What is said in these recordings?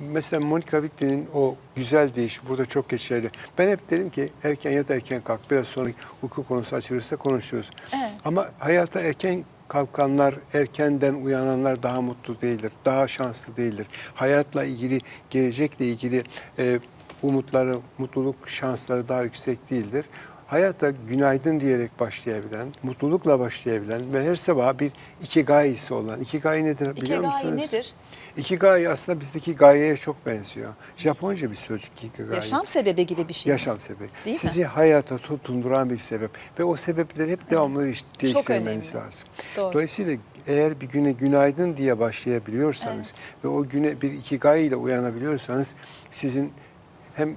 Mesela Monica Witte'nin o güzel deyişi burada çok geçerli. Ben hep derim ki erken yat erken kalk. Biraz sonra uyku konusu açılırsa konuşuruz. Evet. Ama hayata erken kalkanlar, erkenden uyananlar daha mutlu değildir. Daha şanslı değildir. Hayatla ilgili, gelecekle ilgili e, umutları, mutluluk şansları daha yüksek değildir. Hayata günaydın diyerek başlayabilen, mutlulukla başlayabilen ve her sabah bir ikigai hissi olan. Ikigai nedir biliyor Ikigai musunuz? nedir? Ikigai aslında bizdeki gayeye çok benziyor. Japonca bir sözcük ikigai. Yaşam sebebi gibi bir şey. mi? Yaşam sebebi. Değil mi? Sizi hayata tutunduran bir sebep. Ve o sebepleri hep devamlı değiş- değiştirmeniz lazım. Doğru. Dolayısıyla eğer bir güne günaydın diye başlayabiliyorsanız ve o güne bir ikigai ile uyanabiliyorsanız sizin hem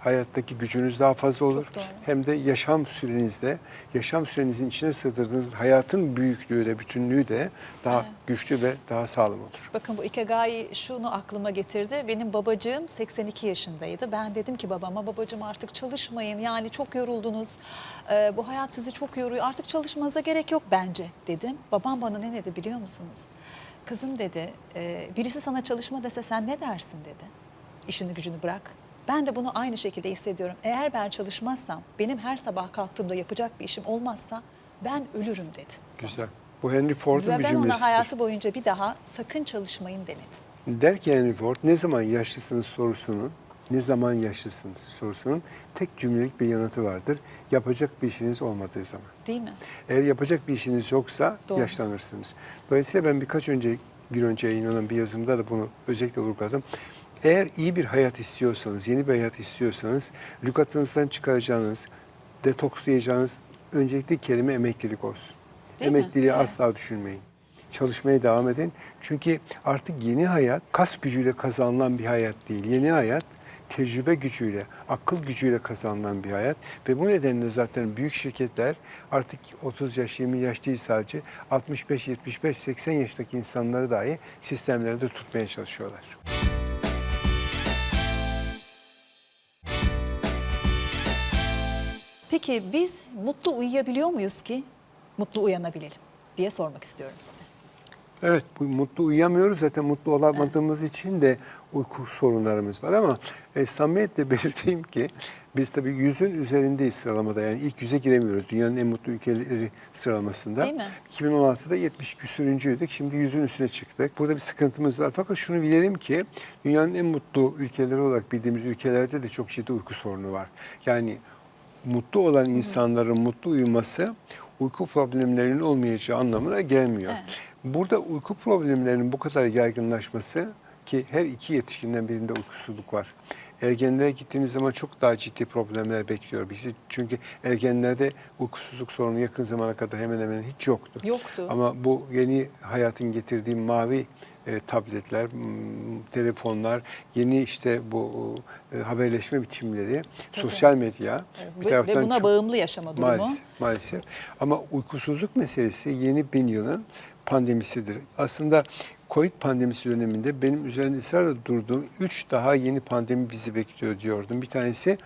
hayattaki gücünüz daha fazla olur hem de yaşam sürenizde, yaşam sürenizin içine sığdırdığınız hayatın büyüklüğü de, bütünlüğü de daha güçlü ve daha sağlam olur. Bakın bu Ikigai şunu aklıma getirdi. Benim babacığım 82 yaşındaydı. Ben dedim ki babama babacığım artık çalışmayın. Yani çok yoruldunuz. Ee, bu hayat sizi çok yoruyor. Artık çalışmanıza gerek yok bence dedim. Babam bana ne dedi biliyor musunuz? Kızım dedi "e, birisi sana çalışma dese sen ne dersin dedi. İşini gücünü bırak. Ben de bunu aynı şekilde hissediyorum. Eğer ben çalışmazsam, benim her sabah kalktığımda yapacak bir işim olmazsa ben ölürüm dedi. Güzel. Bu Henry Ford'un Ve bir ben cümlesidir. ona hayatı boyunca bir daha sakın çalışmayın demedim. Der ki Henry Ford, ne zaman yaşlısınız sorusunun, ne zaman yaşlısınız sorusunun tek cümlelik bir yanıtı vardır. Yapacak bir işiniz olmadığı zaman. Değil mi? Eğer yapacak bir işiniz yoksa Doğru. yaşlanırsınız. Dolayısıyla ben birkaç önce gün önce yayınlanan bir yazımda da bunu özellikle vurguladım. Eğer iyi bir hayat istiyorsanız, yeni bir hayat istiyorsanız, lükatınızdan çıkaracağınız, detokslayacağınız öncelikli kelime emeklilik olsun. Değil mi? Emekliliği Evet. asla düşünmeyin. Çalışmaya devam edin. Çünkü artık yeni hayat kas gücüyle kazanılan bir hayat değil. Yeni hayat tecrübe gücüyle, akıl gücüyle kazanılan bir hayat. Ve bu nedenle zaten büyük şirketler artık 30 yaş, 20 yaş değil sadece 65, 75, 80 yaşındaki insanları dahi sistemlerinde tutmaya çalışıyorlar. Peki biz mutlu uyuyabiliyor muyuz ki mutlu uyanabilelim diye sormak istiyorum size. Evet, bu mutlu uyuyamıyoruz zaten mutlu olamadığımız için de uyku sorunlarımız var ama e, samimiyetle belirteyim ki biz tabii yüzün üzerindeyiz sıralamada yani ilk yüze giremiyoruz dünyanın en mutlu ülkeleri sıralamasında. Değil mi? 2016'da 70 küsürüncüydük şimdi yüzün üstüne çıktık. Burada bir sıkıntımız var fakat şunu bilelim ki dünyanın en mutlu ülkeleri olarak bildiğimiz ülkelerde de çok ciddi uyku sorunu var. Yani mutlu olan insanların mutlu uyuması uyku problemlerinin olmayacağı anlamına gelmiyor. Evet. Burada uyku problemlerinin bu kadar yaygınlaşması ki her iki yetişkinden birinde uykusuzluk var. Ergenlere gittiğiniz zaman çok daha ciddi problemler bekliyor bizi. Çünkü ergenlerde uykusuzluk sorunu yakın zamana kadar hemen hemen hiç yoktu. Yoktu. Ama bu yeni hayatın getirdiği mavi e, tabletler, telefonlar, yeni işte bu e, haberleşme biçimleri, sosyal medya. Evet, ve- ve buna çok- bağımlı yaşama durumu. Maalesef, maalesef. Ama uykusuzluk meselesi yeni bin yılın pandemisidir. Aslında Covid pandemisi döneminde benim üzerinde ısrarla durduğum üç daha yeni pandemi bizi bekliyor diyordum. Bir tanesi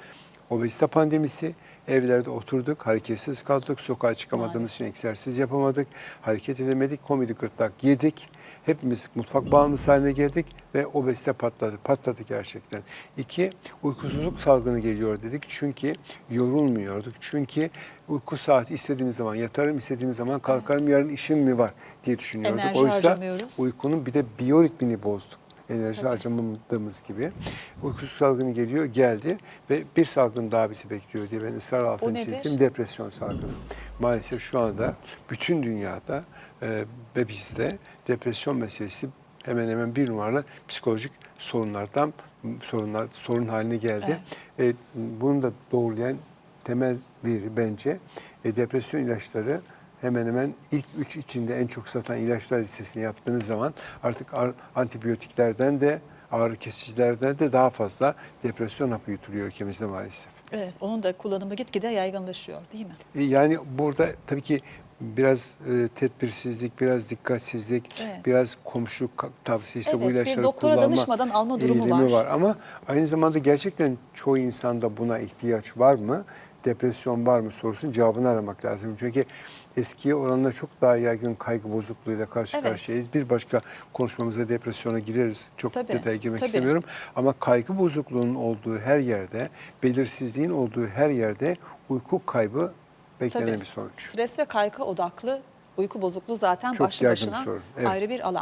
obezite pandemisi. Evlerde oturduk, hareketsiz kaldık, sokağa çıkamadığımız için egzersiz yapamadık, hareket edemedik, komedi gırtlak yedik. Hepimiz mutfak bağımlısı haline geldik ve obezite patladı. Patladı gerçekten. İki, uykusuzluk salgını geliyor dedik. Çünkü yorulmuyorduk. Çünkü uyku saati istediğimiz zaman yatarım, istediğimiz zaman kalkarım, yarın işim mi var diye düşünüyorduk. Enerji Oysa harcamıyoruz. uykunun bir de biyoritmini bozduk. Enerji harcamadığımız gibi. Uykusuz salgını geliyor, geldi ve bir salgın daha bizi bekliyor diye ben ısrar altını çizdim. Depresyon salgını. Maalesef şu anda bütün dünyada e, ve bizde depresyon meselesi hemen hemen bir numaralı psikolojik sorunlardan sorunlar sorun haline geldi. E, bunu da doğrulayan temel veri bence e, depresyon ilaçları hemen hemen ilk üç içinde en çok satan ilaçlar listesini yaptığınız zaman artık ar- antibiyotiklerden de ağrı kesicilerden de daha fazla depresyon hapı yutuluyor ülkemizde maalesef. Evet, onun da kullanımı gitgide yaygınlaşıyor değil mi? E, Yani burada tabii ki biraz e, tedbirsizlik, biraz dikkatsizlik, Evet. biraz komşu tavsiyesi bu Evet, bir ilaçları doktora kullanma danışmadan alma durumu eğilimi var. Ama aynı zamanda gerçekten çoğu insanda buna ihtiyaç var mı? Depresyon var mı sorusunun cevabını aramak lazım. Çünkü eskiye oranla çok daha yaygın kaygı bozukluğuyla karşı Evet. karşıyayız. Bir başka konuşmamızda depresyona gireriz. Çok Tabii, detaya girmek tabii. istemiyorum. Ama kaygı bozukluğunun olduğu her yerde, belirsizliğin olduğu her yerde uyku kaybı beklenen Tabii. bir sonuç. Stres ve kaygı odaklı uyku bozukluğu zaten Çok başlı yaygın bir başına sorun, evet. ayrı bir alan.